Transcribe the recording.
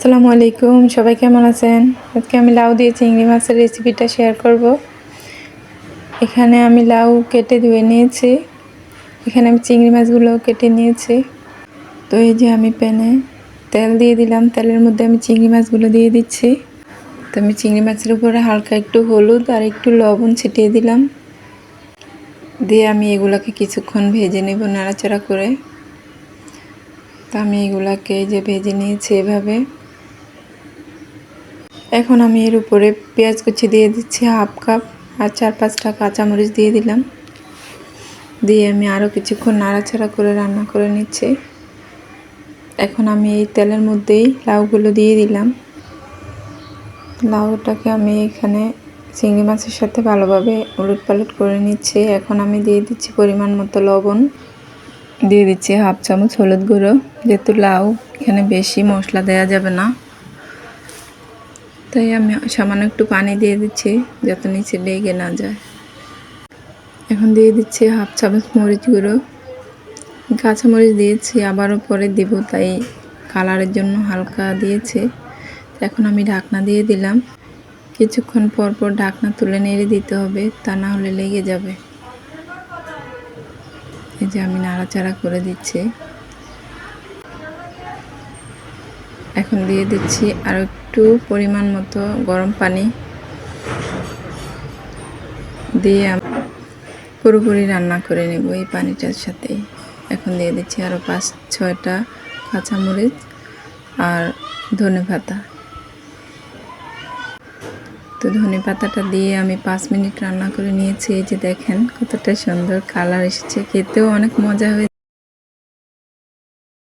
আসসালামু আলাইকুম, সবাই কেমন আছেন? আজকে আমি লাউ দিয়ে চিংড়ি মাছের রেসিপিটা শেয়ার করব। এখানে আমি লাউ কেটে ধুয়ে নিয়েছি। এখানে আমি চিংড়ি মাছগুলো কেটে নিয়েছি। তো এই যে আমি প্যানে তেল দিয়ে দিলাম, তেলের মধ্যে আমি চিংড়ি মাছগুলো দিয়ে দিচ্ছি। তো আমি চিংড়ি মাছের উপরে হালকা একটু হলুদ আর একটু লবণ ছিটিয়ে দিলাম। দিয়ে আমি এগুলোকে কিছুক্ষণ ভেজে নেব নাড়াচাড়া করে। তো আমি এগুলাকে যে ভেজে নিয়েছি এভাবে। এখন আমি এর উপরে পেঁয়াজ কুচি দিয়ে দিচ্ছি, হাফ কাপ, আর চার পাঁচটা কাঁচামরিচ দিয়ে দিলাম। দিয়ে আমি আরও কিছুক্ষণ নাড়াচাড়া করে রান্না করে নিচ্ছি। এখন আমি এই তেলের মধ্যেই লাউগুলো দিয়ে দিলাম। লাউটাকে আমি এখানে চিংড়ি মাছের সাথে ভালোভাবে উলট পালট করে নিচ্ছি। এখন আমি দিয়ে দিচ্ছি পরিমাণ মতো লবণ। দিয়ে দিচ্ছি হাফ চামচ হলুদ গুঁড়ো। যেহেতু লাউ, এখানে বেশি মশলা দেওয়া যাবে না। তাই আমি সামান্য একটু পানি দিয়ে দিচ্ছি যাতে নিচে লেগে না যায়। এখন দিয়ে দিচ্ছি হাফ চামচ মরিচ গুঁড়ো। কাঁচামরিচ দিয়েছি, আবারও পরে দিব, তাই কালারের জন্য হালকা দিয়েছে। এখন আমি ঢাকনা দিয়ে দিলাম। কিছুক্ষণ পর পর ঢাকনা তুলে নেড়ে দিতে হবে, তা না হলে লেগে যাবে। এই যে আমি নাড়াচাড়া করে দিচ্ছি। এখন দিয়ে দিচ্ছি আর একটু পরিমাণ মতো গরম পানি। দিয়ে পুরোপুরি রান্না করে নেব এই পানিটার সাথে এখন দিয়ে দিচ্ছি আরও পাঁচ, ছয়টা কাঁচামরিচ আর ধনে পাতা। তো ধনে পাতাটা দিয়ে আমি পাঁচ মিনিট রান্না করে নিয়েছি। এই যে দেখেন কতটা সুন্দর কালার এসেছে। খেতেও অনেক মজা হয়েছে।